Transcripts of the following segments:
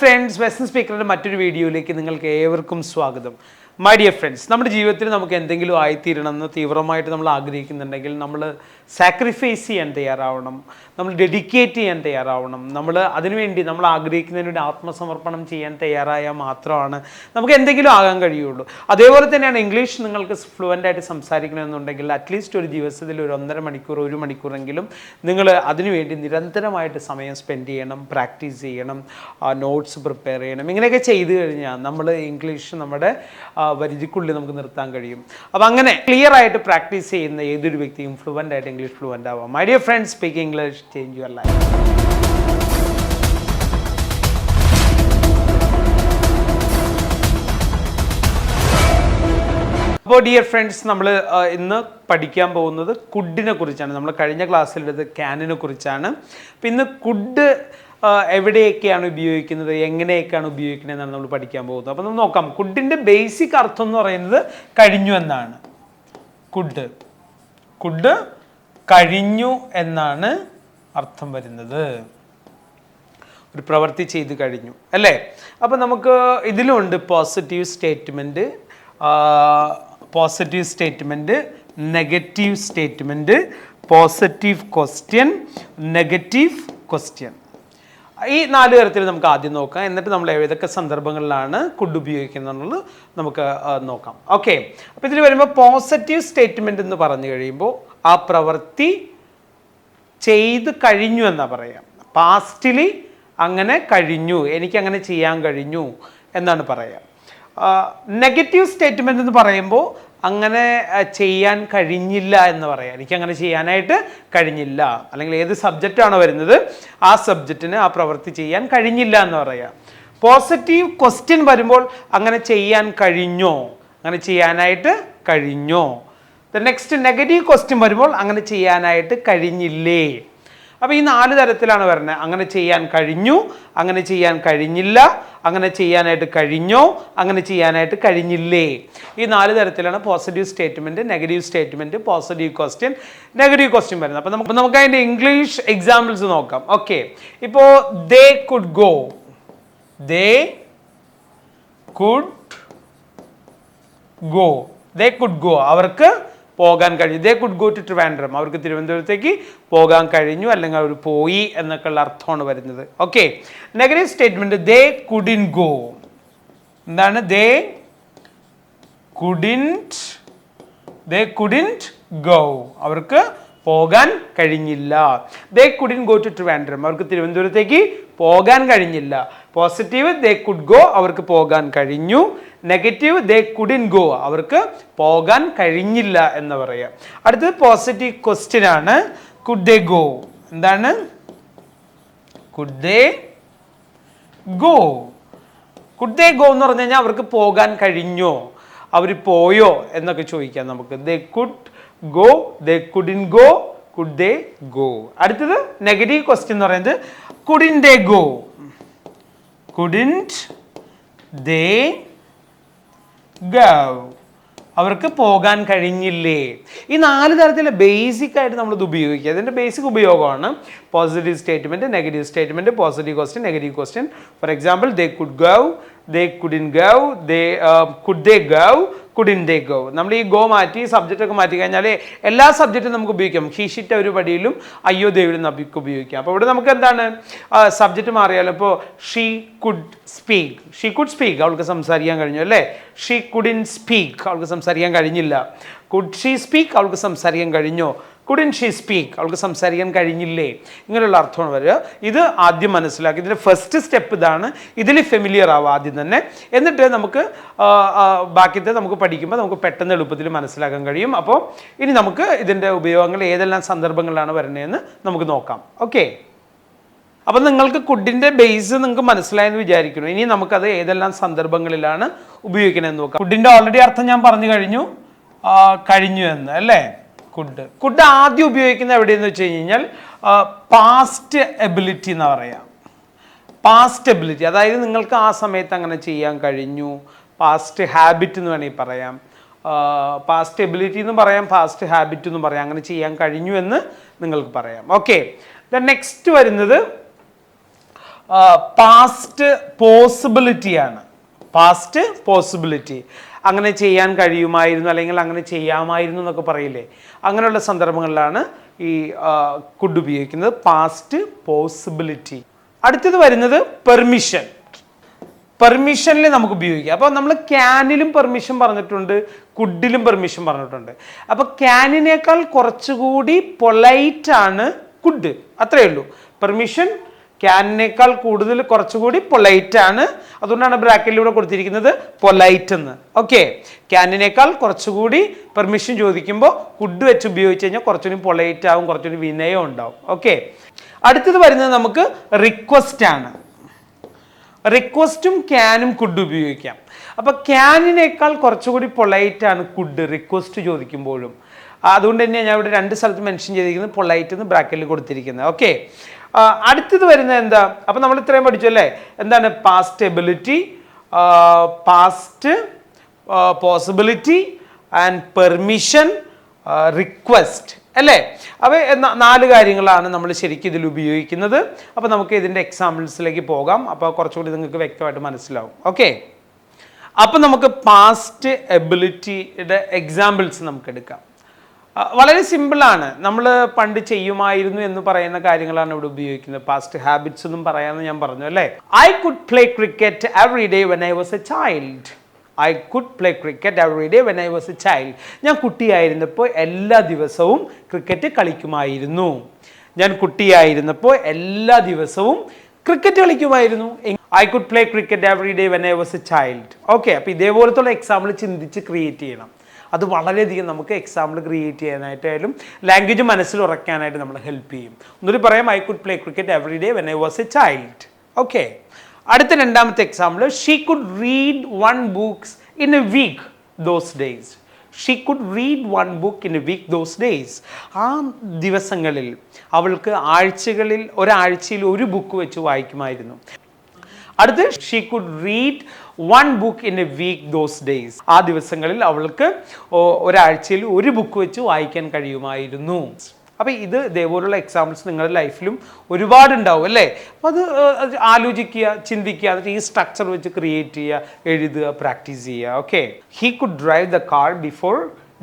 Friends Western സ്പീക്കറുടെ മറ്റൊരു വീഡിയോയിലേക്ക് നിങ്ങൾക്ക് ഏവർക്കും സ്വാഗതം. മൈ ഡിയർ ഫ്രണ്ട്സ് നമ്മുടെ ജീവിതത്തിൽ നമുക്ക് എന്തെങ്കിലും ആയിത്തീരണമെന്ന് തീവ്രമായിട്ട് നമ്മൾ ആഗ്രഹിക്കുന്നുണ്ടെങ്കിൽ നമ്മൾ സാക്രിഫൈസ് ചെയ്യാൻ തയ്യാറാവണം നമ്മൾ ഡെഡിക്കേറ്റ് ചെയ്യാൻ തയ്യാറാവണം നമ്മൾ അതിനുവേണ്ടി നമ്മൾ ആഗ്രഹിക്കുന്നതിന് വേണ്ടി ആത്മസമർപ്പണം ചെയ്യാൻ തയ്യാറായാൽ മാത്രമാണ് നമുക്ക് എന്തെങ്കിലും ആകാൻ കഴിയുള്ളൂ. അതേപോലെ തന്നെയാണ് ഇംഗ്ലീഷ് നിങ്ങൾക്ക് ഫ്ലുവന്റ് ആയിട്ട് സംസാരിക്കണമെന്നുണ്ടെങ്കിൽ അറ്റ്ലീസ്റ്റ് ഒരു ദിവസത്തിൽ ഒരു ഒന്നര മണിക്കൂർ ഒരു മണിക്കൂറെങ്കിലും നിങ്ങൾ അതിനുവേണ്ടി നിരന്തരമായിട്ട് സമയം സ്പെൻഡ് ചെയ്യണം പ്രാക്ടീസ് ചെയ്യണം നോട്ട്സ് പ്രിപ്പയർ ചെയ്യണം ഇങ്ങനെയൊക്കെ ചെയ്തു കഴിഞ്ഞാൽ നമ്മൾ ഇംഗ്ലീഷ് നമ്മുടെ ആ, നമുക്ക് നിർത്താൻ കഴിയും. അപ്പോൾ അങ്ങനെ ക്ലിയർ ആയിട്ട് പ്രാക്ടീസ് ചെയ്യുന്ന ഏതൊരു വ്യക്തിയും ഫ്ലുവന്റ് ആയിട്ട് ഇംഗ്ലീഷ് ഫ്ലുവന്റ് ആവാം. My dear friends speak English change your life അപ്പോൾ ഡിയർ ഫ്രണ്ട്സ് നമ്മൾ ഇന്ന് പഠിക്കാൻ പോകുന്നത് കുഡിനെ കുറിച്ചാണ്. നമ്മൾ കഴിഞ്ഞ ക്ലാസ്സിലെടുത്ത് ക്യാനിനെ കുറിച്ചാണ്. അപ്പം ഇന്ന് കുഡ് എവിടെയൊക്കെയാണ് ഉപയോഗിക്കുന്നത് എങ്ങനെയൊക്കെയാണ് ഉപയോഗിക്കുന്നത് എന്നാണ് നമ്മൾ പഠിക്കാൻ പോകുന്നത്. അപ്പം നമുക്ക് നോക്കാം. കുഡിന്റെ ബേസിക് അർത്ഥം എന്ന് പറയുന്നത് കഴിഞ്ഞു എന്നാണ്. കുഡ്. കുഡ് കഴിഞ്ഞു എന്നാണ് അർത്ഥം വരുന്നത്. ഒരു പ്രവൃത്തി ചെയ്ത് കഴിഞ്ഞു അല്ലേ? അപ്പം നമുക്ക് ഇതിലുണ്ട് positive statement positive statement negative statement positive question negative question ഈ നാല് തരത്തിൽ നമുക്ക് ആദ്യം നോക്കാം. എന്നിട്ട് നമ്മൾ ഏതൊക്കെ സന്ദർഭങ്ങളിലാണ് കുഡ് ഉപയോഗിക്കുന്നത് നമുക്ക് നോക്കാം. ഓക്കെ അപ്പോൾ ഇതിൽ വരുമ്പോൾ പോസിറ്റീവ് സ്റ്റേറ്റ്മെന്റ് എന്ന് പറഞ്ഞു കഴിയുമ്പോൾ ആ പ്രവൃത്തി ചെയ്ത് കഴിഞ്ഞു എന്നാ പറയാം. പാസ്റ്റിലി അങ്ങനെ കഴിഞ്ഞു. എനിക്ക് അങ്ങനെ ചെയ്യാൻ കഴിഞ്ഞു എന്നാണ് പറയാം. നെഗറ്റീവ് സ്റ്റേറ്റ്മെന്റ് എന്ന് പറയുമ്പോൾ അങ്ങനെ ചെയ്യാൻ കഴിഞ്ഞില്ല എന്ന് പറയാം. എനിക്ക് അങ്ങനെ ചെയ്യാനായിട്ട് കഴിഞ്ഞില്ല. അല്ലെങ്കിൽ ഏത് സബ്ജക്റ്റാണോ വരുന്നത് ആ സബ്ജക്റ്റിന് ആ പ്രവൃത്തി ചെയ്യാൻ കഴിഞ്ഞില്ല എന്ന് പറയാം. പോസിറ്റീവ് ക്വസ്റ്റ്യൻ വരുമ്പോൾ അങ്ങനെ ചെയ്യാൻ കഴിഞ്ഞോ? അങ്ങനെ ചെയ്യാനായിട്ട് കഴിഞ്ഞോ? നെക്സ്റ്റ് നെഗറ്റീവ് ക്വസ്റ്റ്യൻ വരുമ്പോൾ അങ്ങനെ ചെയ്യാനായിട്ട് കഴിഞ്ഞില്ലേ? അപ്പോൾ ഈ നാല് തരത്തിലാണ് വരുന്നത്. അങ്ങനെ ചെയ്യാൻ കഴിഞ്ഞു അങ്ങനെ ചെയ്യാൻ കഴിഞ്ഞില്ല അങ്ങനെ ചെയ്യാനായിട്ട് കഴിഞ്ഞോ അങ്ങനെ ചെയ്യാനായിട്ട് കഴിഞ്ഞില്ലേ? ഈ നാല് തരത്തിലാണ് positive statement negative statement positive question negative question വരുന്നത്. അപ്പോൾ നമുക്ക് നമുക്ക് അതിന്റെ ഇംഗ്ലീഷ് എക്സാമ്പിൾസ് നോക്കാം. ഓക്കെ ഇപ്പോൾ they could go they could go they could go അവർക്ക് പോകാൻ കഴിഞ്ഞു they could go to Trivandrum അവർക്ക് തിരുവനന്തപുരത്തേക്ക് പോകാൻ കഴിഞ്ഞു അല്ലെങ്കിൽ അവർ പോയി എന്നൊക്കെ ഉള്ള അർത്ഥമാണ് വരുന്നത്. Okay negative statement they couldn't go എന്താണ്? They couldn't they couldn't go അവർക്ക് പോകാൻ കഴിഞ്ഞില്ല. They couldn't go to Trivandrum അവർക്ക് തിരുവനന്തപുരത്തേക്ക് പോകാൻ കഴിഞ്ഞില്ല. പോസിറ്റീവ് ദേ കുഡ് ഗോ അവർക്ക് പോകാൻ കഴിഞ്ഞു. നെഗറ്റീവ് ദേ കുഡിൻ ഗോ അവർക്ക് പോകാൻ കഴിഞ്ഞില്ല എന്ന് പറയാം. അടുത്തത് പോസിറ്റീവ് ക്വസ്റ്റ്യൻ ആണ്. കുഡ് ദേ ഗോ എന്താണ്? Could they go could they go എന്ന് പറഞ്ഞു കഴിഞ്ഞാൽ അവർക്ക് പോകാൻ കഴിഞ്ഞോ? അവർ പോയോ എന്നൊക്കെ ചോദിക്കാം നമുക്ക്. They could go they couldn't go could they go അടുത്തത് നെഗറ്റീവ് ക്വസ്റ്റ്യൻ എന്ന് പറയുന്നത് couldn't they go couldn't they go അവർക്ക് പോകാൻ കഴിഞ്ഞില്ലേ? ഈ നാല് തരത്തിലെ ബേസിക് ആയിട്ട് നമ്മളിത് ഉപയോഗിക്കുക. അതിന്റെ ബേസിക് ഉപയോഗമാണ് positive statement negative statement positive question negative question for example they could go they couldn't go, they could they go couldn't they go നമ്മൾ ഈ ഗോ മാറ്റി സബ്ജക്റ്റ് ഒക്കെ മാറ്റി കഴിഞ്ഞാൽ എല്ലാ സബ്ജക്റ്റും നമുക്ക് ഉപയോഗിക്കാം. ഷീഷിറ്റ ഒരു പടിയിലും അയ്യോ ദേവിലും നമുക്ക് ഉപയോഗിക്കാം. അപ്പോൾ ഇവിടെ നമുക്ക് എന്താണ്? സബ്ജക്റ്റ് മാറിയാലും? ഇപ്പോൾ she could speak she could speak അവൾക്ക് സംസാരിക്കാൻ കഴിഞ്ഞു അല്ലേ? ഷീ കുഡിൻ സ്പീക്ക് അവൾക്ക് സംസാരിക്കാൻ കഴിഞ്ഞില്ല. കുഡ് ഷീ സ്പീക്ക് അവൾക്ക് സംസാരിക്കാൻ കഴിഞ്ഞോ. കുഡിൻ ഷീ സ്പീക്ക് അവൾക്ക് സംസാരിക്കാൻ കഴിഞ്ഞില്ലേ? ഇങ്ങനെയുള്ള അർത്ഥമാണ് വരിക ഇത് ആദ്യം മനസ്സിലാക്കി. ഇതിന്റെ ഫസ്റ്റ് സ്റ്റെപ്പ് ഇതാണ്. ഇതിൽ ഫെമിലിയർ ആവുക ആദ്യം തന്നെ. എന്നിട്ട് നമുക്ക് ബാക്കിത്തെ നമുക്ക് പഠിക്കുമ്പോൾ നമുക്ക് പെട്ടെന്ന് എളുപ്പത്തിൽ മനസ്സിലാക്കാൻ കഴിയും. അപ്പോൾ ഇനി നമുക്ക് ഇതിന്റെ ഉപയോഗങ്ങൾ ഏതെല്ലാം സന്ദർഭങ്ങളിലാണ് വരുന്നതെന്ന് നമുക്ക് നോക്കാം. ഓക്കെ അപ്പം നിങ്ങൾക്ക് കുഡിന്റെ ബേസ് നിങ്ങൾക്ക് മനസ്സിലായെന്ന് വിചാരിക്കുന്നു. ഇനി നമുക്കത് ഏതെല്ലാം സന്ദർഭങ്ങളിലാണ് ഉപയോഗിക്കണമെന്ന് നോക്കാം. കുഡിന്റെ ഓൾറെഡി അർത്ഥം ഞാൻ പറഞ്ഞു കഴിഞ്ഞു. കഴിഞ്ഞു എന്ന് അല്ലേ? കുഡ് കുഡ് ആദ്യം ഉപയോഗിക്കുന്നത് എവിടെയെന്ന് വെച്ച് കഴിഞ്ഞാൽ പാസ്റ്റ് എബിലിറ്റി എന്ന് പറയാം. പാസ്റ്റ് എബിലിറ്റി അതായത് നിങ്ങൾക്ക് ആ സമയത്ത് അങ്ങനെ ചെയ്യാൻ കഴിഞ്ഞു. പാസ്റ്റ് ഹാബിറ്റ് എന്ന് വേണമെങ്കിൽ പറയാം. പാസ്റ്റ് എബിലിറ്റി എന്ന് പറയാം പാസ്റ്റ് ഹാബിറ്റ് എന്ന് പറയാം. അങ്ങനെ ചെയ്യാൻ കഴിഞ്ഞു എന്ന് നിങ്ങൾക്ക് പറയാം. ഓക്കെ നെക്സ്റ്റ് വരുന്നത് പാസ്റ്റ് പോസിബിലിറ്റിയാണ് പാസ്റ്റ് പോസിബിലിറ്റി അങ്ങനെ ചെയ്യാൻ കഴിയുമായിരുന്നു അല്ലെങ്കിൽ അങ്ങനെ ചെയ്യാമായിരുന്നു എന്നൊക്കെ പറയില്ലേ? അങ്ങനെയുള്ള സന്ദർഭങ്ങളിലാണ് ഈ കുഡ് ഉപയോഗിക്കുന്നത്. പാസ്റ്റ് പോസിബിലിറ്റി അടുത്തത് വരുന്നത് പെർമിഷൻ പെർമിഷനിൽ നമുക്ക് ഉപയോഗിക്കാം. അപ്പോൾ നമ്മൾ ക്യാനിലും പെർമിഷൻ പറഞ്ഞിട്ടുണ്ട് കുഡിലും പെർമിഷൻ പറഞ്ഞിട്ടുണ്ട്. അപ്പോൾ ക്യാനിനേക്കാൾ കുറച്ചുകൂടി പൊളൈറ്റാണ് കുഡ്. അത്രയേ ഉള്ളൂ. പെർമിഷൻ ക്യാനിനേക്കാൾ കൂടുതൽ കുറച്ചുകൂടി പൊലൈറ്റ് ആണ്. അതുകൊണ്ടാണ് ബ്രാക്കറ്റിലൂടെ കൊടുത്തിരിക്കുന്നത് പൊലൈറ്റ് എന്ന്. ഓക്കെ ക്യാനിനേക്കാൾ കുറച്ചുകൂടി പെർമിഷൻ ചോദിക്കുമ്പോൾ കുഡ് വെച്ച് ഉപയോഗിച്ച് കഴിഞ്ഞാൽ കുറച്ചുകൂടി പൊലൈറ്റ് ആവും കുറച്ചുകൂടി വിനയം ഉണ്ടാവും. ഓക്കെ അടുത്തത് വരുന്നത് നമുക്ക് റിക്വസ്റ്റ് ആണ്. റിക്വസ്റ്റും ക്യാനും കുഡ് ഉപയോഗിക്കാം. അപ്പോൾ ക്യാനിനേക്കാൾ കുറച്ചുകൂടി പൊളൈറ്റ് ആണ് കുഡ് റിക്വസ്റ്റ് ചോദിക്കുമ്പോഴും. അതുകൊണ്ട് തന്നെ ഞാൻ ഇവിടെ രണ്ട് സ്ഥലത്ത് മെൻഷൻ ചെയ്തിരിക്കുന്നത് പൊളൈറ്റ് എന്ന് ബ്രാക്കറ്റിൽ കൊടുത്തിരിക്കുന്നത്. ഓക്കെ അടുത്തത് വരുന്നത് എന്താ? അപ്പം നമ്മൾ ഇത്രയും പഠിച്ചു അല്ലേ? എന്താണ്? Past ability past possibility and permission request അല്ലേ? അവ നാല് കാര്യങ്ങളാണ് നമ്മൾ ശരിക്കും ഇതിൽ ഉപയോഗിക്കുന്നത്. അപ്പോൾ നമുക്ക് ഇതിന്റെ എക്സാമ്പിൾസിലേക്ക് പോകാം. അപ്പോൾ കുറച്ചുകൂടി നിങ്ങൾക്ക് വ്യക്തമായിട്ട് മനസ്സിലാവും. ഓക്കെ അപ്പം നമുക്ക് പാസ്റ്റ് എബിലിറ്റിയുടെ എക്സാമ്പിൾസ് നമുക്ക് എടുക്കാം. വളരെ സിമ്പിളാണ്. നമ്മൾ പണ്ട് ചെയ്യുമായിരുന്നു എന്ന് പറയുന്ന കാര്യങ്ങളാണ് ഇവിടെ ഉപയോഗിക്കുന്നത്. പാസ്റ്റ് ഹാബിറ്റ്സ് എന്നും പറയാമെന്ന് ഞാൻ പറഞ്ഞു അല്ലേ? I could play cricket every day when I was a child I could play cricket every day when I was a child ഞാൻ കുട്ടിയായിരുന്നപ്പോൾ എല്ലാ ദിവസവും ക്രിക്കറ്റ് കളിക്കുമായിരുന്നു. ഞാൻ കുട്ടിയായിരുന്നപ്പോൾ എല്ലാ ദിവസവും ക്രിക്കറ്റ് കളിക്കുമായിരുന്നു. I could play cricket every day when I was a child okay അപ്പോൾ ഇതേപോലത്തുള്ള എക്സാമ്പിൾ ചിന്തിച്ച് ക്രിയേറ്റ് ചെയ്യണം. അത് വളരെയധികം നമുക്ക് എക്സാമ്പിൾ ക്രിയേറ്റ് ചെയ്യാനായിട്ടായാലും ലാംഗ്വേജ് മനസ്സിൽ ഉറക്കാനായിട്ട് നമ്മൾ ഹെൽപ്പ് ചെയ്യും. ഒന്നുകൂടി പറയാം I could play cricket every day when I was a child okay അടുത്ത രണ്ടാമത്തെ example she could read one books in a week those days she could read one book in a week those days ആ ദിവസങ്ങളിൽ അവൾക്ക് ആഴ്ചകളിൽ ഒരാഴ്ചയിൽ ഒരു book വെച്ച് വായിക്കുമായിരുന്നു. അടുത്ത് she could read one book in a week those days ആ ദിവസങ്ങളിൽ അവൾക്ക് ഒരാഴ്ചയിൽ ഒരു ബുക്ക് വെച്ച് വായിക്കാൻ കഴിയുമായിരുന്നു. അപ്പോൾ ഇത് ഇതേപോലുള്ള എക്സാമ്പിൾസ് നിങ്ങളുടെ ലൈഫിലും ഒരുപാട് ഉണ്ടാവും അല്ലേ? അപ്പോൾ അത് ആലോചിക്കുക ചിന്തിക്കുക എന്നിട്ട് ഈ സ്ട്രക്ചർ വെച്ച് ക്രിയേറ്റ് ചെയ്യുക എഴുതുക പ്രാക്ടീസ് ചെയ്യുക. Okay he could drive the car before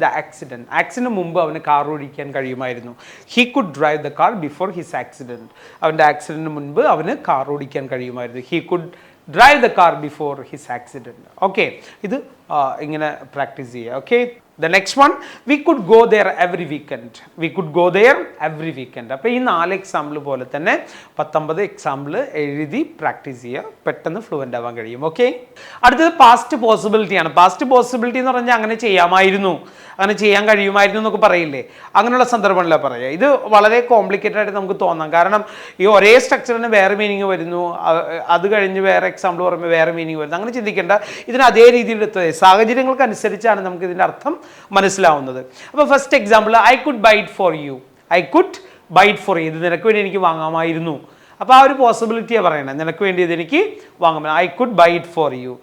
the accident accident മുമ്പ് അവന് കാർ ഓടിക്കാൻ കഴിയുമായിരുന്നു. He could drive the car before his accident അവന്റെ ആക്സിഡന്റിന് മുൻപ് അവന് കാർ ഓടിക്കാൻ കഴിയുമായിരുന്നു. He could drive the car before his accident okay ഇത് ഇങ്ങനെ പ്രാക്ടീസ് ചെയ്യുക. Okay the next one we could go there every weekend we could go there every weekend അപ്പോൾ ഈ നാല് എക്സാമ്പിൾ പോലെ തന്നെ പത്തൊമ്പത് എക്സാമ്പിൾ എഴുതി പ്രാക്ടീസ് ചെയ്യുക. പെട്ടെന്ന് ഫ്ലുവന്റ് ആവാൻ കഴിയും. ഓക്കെ അടുത്തത് പാസ്റ്റ് പോസിബിലിറ്റിയാണ് പാസ്റ്റ് പോസിബിലിറ്റി എന്ന് പറഞ്ഞാൽ അങ്ങനെ ചെയ്യാമായിരുന്നു. അങ്ങനെ ചെയ്യാൻ കഴിയുമായിരുന്നു എന്നൊക്കെ പറയില്ലേ? അങ്ങനെയുള്ള സന്ദർഭങ്ങളിലാണ് പറയുക. ഇത് വളരെ കോംപ്ലിക്കേറ്റഡ് ആയിട്ട് നമുക്ക് തോന്നാം. കാരണം ഈ ഒരേ സ്ട്രക്ചറിന് വേറെ മീനിങ് വരുന്നു. അത് കഴിഞ്ഞ് വേറെ എക്സാമ്പിൾ പറയുമ്പോൾ വേറെ മീനിങ് വരുന്നു. അങ്ങനെ ചിന്തിക്കേണ്ട. ഇതിന് അതേ രീതിയിൽ സാഹചര്യങ്ങൾക്ക് അനുസരിച്ചാണ് നമുക്ക് ഇതിന്റെ അർത്ഥം മനസ്സിലാവുന്നത്. അപ്പോൾ first example I could buy it for you I could buy it for you ഇത് നിനക്ക് വേണ്ടി എനിക്ക് വാങ്ങാമായിരുന്നു. അപ്പോൾ ആ ഒരു പോസിബിലിറ്റിയാണ് പറയണത് നിനക്ക് വേണ്ടി ഇത് എനിക്ക് വാങ്ങാം I could buy it for you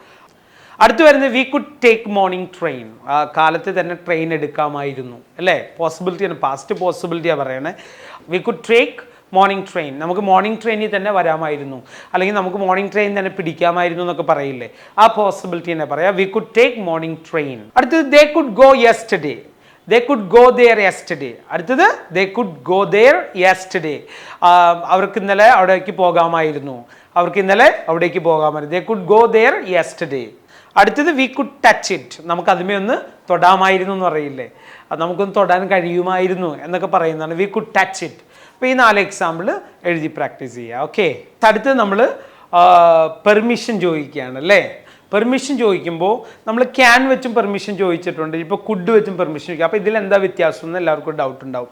അടുത്ത് വരുന്നത് we could take morning train കാലത്ത് തന്നെ ട്രെയിൻ എടുക്കാമായിരുന്നു അല്ലേ? പോസിബിലിറ്റിയാണ് പാസ്റ്റ് പോസിബിലിറ്റിയാണ് പറയണേ. We could take morning train നമുക്ക് മോർണിംഗ് ട്രെയിനിൽ തന്നെ വരാമായിരുന്നു. അല്ലെങ്കിൽ നമുക്ക് മോർണിംഗ് ട്രെയിൻ തന്നെ പിടിക്കാമായിരുന്നു എന്നൊക്കെ പറയില്ലേ? ആ പോസിബിലിറ്റി തന്നെ പറയാം. We could take morning train അടുത്തത് they could go yesterday they could go there yesterday അടുത്തത് they could go there yesterday അവർക്ക് ഇന്നലെ അവിടേക്ക് പോകാമായിരുന്നു. അവർക്ക് ഇന്നലെ അവിടേക്ക് പോകാമായിരുന്നു. They could go there yesterday അടുത്തത് വി കുഡ് ടച്ച് ഇറ്റ് നമുക്ക് അതുമേ ഒന്ന് തൊടാമായിരുന്നു എന്ന് പറയില്ലേ? അത് നമുക്കൊന്ന് തൊടാൻ കഴിയുമായിരുന്നു എന്നൊക്കെ പറയുന്നതാണ്. വി കുഡ് ടച്ച് ഇറ്റ് അപ്പോൾ ഈ നാല് എക്സാമ്പിൾ എഴുതി പ്രാക്ടീസ് ചെയ്യുക ഓക്കെ അടുത്തത് നമ്മൾ പെർമിഷൻ ചോദിക്കുകയാണ് അല്ലേ? പെർമിഷൻ ചോദിക്കുമ്പോൾ നമ്മൾ ക്യാൻ വെച്ചും പെർമിഷൻ ചോദിച്ചിട്ടുണ്ട്. ഇപ്പോൾ കുഡ് വെച്ചും പെർമിഷൻ ചോദിക്കുക അപ്പോൾ ഇതിൽ എന്താ വ്യത്യാസം എന്ന് എല്ലാവർക്കും ഡൗട്ട് ഉണ്ടാവും.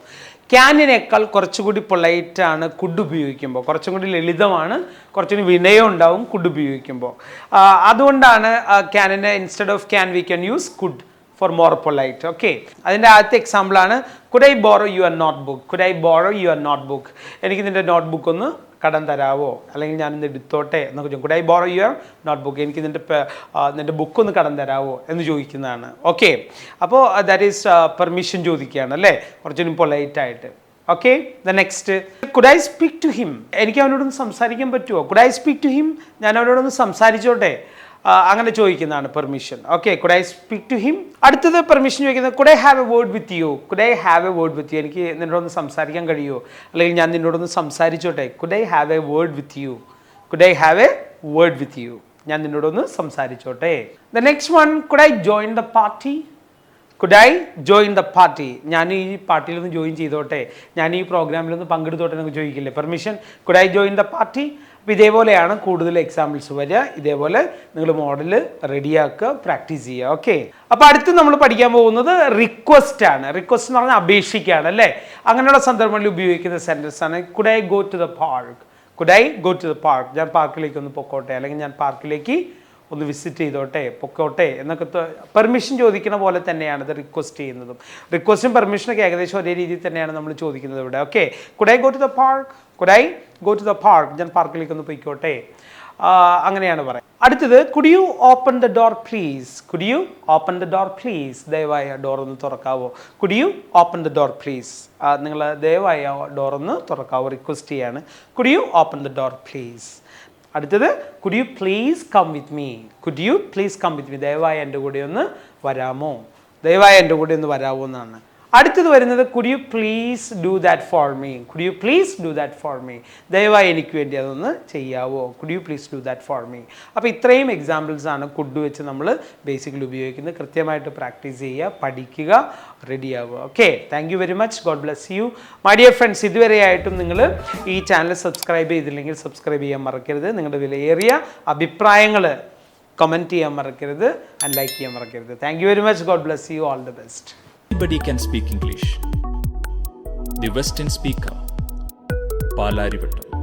ക്യാനിനേക്കാൾ കുറച്ചുകൂടി പൊളൈറ്റ് ആണ് കുഡ് ഉപയോഗിക്കുമ്പോൾ കുറച്ചും കൂടി ലളിതമാണ് കുറച്ചും കൂടി വിനയം ഉണ്ടാവും കുഡ് ഉപയോഗിക്കുമ്പോൾ അതുകൊണ്ടാണ് ക്യാനിനെ instead of can we can use could for more polite okay അതിന്റെ ആദ്യത്തെ എക്സാമ്പിളാണ് could I borrow your notebook could I borrow your notebook എനിക്ക് നിന്റെ നോട്ട് ബുക്ക് ഒന്ന് കടം തരാവോ? അല്ലെങ്കിൽ ഞാൻ ഇന്ന് എടുത്തോട്ടെ എന്നൊക്കെ ചോദിക്കും. I borrow your notebook എനിക്ക് നിന്റെ നിന്റെ ബുക്ക് ഒന്ന് കടം തരാവോ? എന്ന് ചോദിക്കുന്നതാണ്. ഓക്കെ അപ്പോൾ ദാറ്റ് ഈസ് പെർമിഷൻ ചോദിക്കുകയാണ് അല്ലേ? കുറച്ചുകൂടി പൊളൈറ്റ് ആയിട്ട്. Okay the next could I speak to him എനിക്ക് അവനോടൊന്ന് സംസാരിക്കാൻ പറ്റുമോ? Could I speak to him ഞാൻ അവനോടൊന്ന് സംസാരിച്ചോട്ടെ. അങ്ങനെ ചോദിക്കുന്നതാണ് permission okay could I speak to him അടുത്തത് പെർമിഷൻ ചോദിക്കുന്നത് could I have a word with you could I have a word with you എനിക്ക് നിന്നോടൊന്ന് സംസാരിക്കാൻ കഴിയുമോ? അല്ലെങ്കിൽ ഞാൻ നിന്നോടൊന്ന് സംസാരിച്ചോട്ടെ? Could I have a word with you could I have a word with you ഞാൻ നിന്നോടൊന്ന് സംസാരിച്ചോട്ടെ. The next one could I join the party could I join the party ഞാൻ ഈ പാർട്ടിയിലൊന്ന് ജോയിൻ ചെയ്തോട്ടെ? ഞാൻ ഈ പ്രോഗ്രാമിലൊന്ന് പങ്കെടുത്തോട്ടെ എന്നൊക്കെ ചോദിക്കില്ലേ? Permission could I join the party അപ്പോൾ ഇതേപോലെയാണ് കൂടുതൽ എക്സാമ്പിൾസ് വരിക. ഇതേപോലെ നിങ്ങൾ മോഡൽ റെഡിയാക്കുക പ്രാക്ടീസ് ചെയ്യുക. ഓക്കെ അപ്പോൾ അടുത്ത് നമ്മൾ പഠിക്കാൻ പോകുന്നത് റിക്വസ്റ്റ് ആണ്. റിക്വസ്റ്റ് എന്ന് പറഞ്ഞാൽ അപേക്ഷിക്കുകയാണ് അല്ലേ? അങ്ങനെയുള്ള സന്ദർഭങ്ങളിൽ ഉപയോഗിക്കുന്ന സെന്റൻസ് ആണ്. Could I go to the park could I go to the park ഞാൻ പാർക്കിലേക്ക് ഒന്ന് പൊക്കോട്ടെ. അല്ലെങ്കിൽ ഞാൻ പാർക്കിലേക്ക് ഒന്ന് വിസിറ്റ് ചെയ്തോട്ടെ പൊക്കോട്ടെ എന്നൊക്കെ പെർമിഷൻ ചോദിക്കുന്ന പോലെ തന്നെയാണ് ഇത് റിക്വസ്റ്റ് ചെയ്യുന്നതും. റിക്വസ്റ്റും പെർമിഷനൊക്കെ ഏകദേശം ഒരേ രീതിയിൽ തന്നെയാണ് നമ്മൾ ചോദിക്കുന്നത് ഇവിടെ. Okay could I go to the park could I go to the park ഞാൻ പാർക്കിലേക്ക് ഒന്ന് പോയിക്കോട്ടെ അങ്ങനെയാണ് പറയാം അടുത്തത് could you open the door please could you open the door please ദയവായി ആ ഡോർ ഒന്ന് തുറക്കാവോ? Could you open the door please നിങ്ങൾ ദയവായി ആ ഡോർ ഒന്ന് തുറക്കാവോ? റിക്വസ്റ്റ് ചെയ്യാണ്. Could you open the door please അടുത്തത് could you please come with me could you please come with me ദയവായി എന്റെ കൂടെ ഒന്ന് വരാമോ? ദയവായി എന്റെ കൂടെ ഒന്ന് വരാമോ എന്നാണ്. അടുത്തത് വരുന്നത് could you please do that for me could you please do that for me ദയവായി എനിക്ക് വേണ്ടി അതൊന്ന് ചെയ്യാവോ? Could you please do that for me അപ്പോൾ ഇത്രയും എക്സാമ്പിൾസ് ആണ് കുഡ് വെച്ച് നമ്മൾ ബേസിക്കലി ഉപയോഗിക്കുന്നത്. കൃത്യമായിട്ട് പ്രാക്ടീസ് ചെയ്യുക പഠിക്കുക റെഡി ആവുക. Okay thank you very much God bless you my dear friends ഇതുവരെയായിട്ടും നിങ്ങൾ ഈ ചാനൽ സബ്സ്ക്രൈബ് ചെയ്തില്ലെങ്കിൽ സബ്സ്ക്രൈബ് ചെയ്യാൻ മറക്കരുത്. നിങ്ങളുടെ വിലയേറിയ അഭിപ്രായങ്ങൾ കമന്റ് ചെയ്യാൻ മറക്കരുത് ആൻഡ് ലൈക്ക് ചെയ്യാൻ മറക്കരുത്. Thank you very much God bless you all the best anybody can speak English. The Western Speaker, Palarivattam.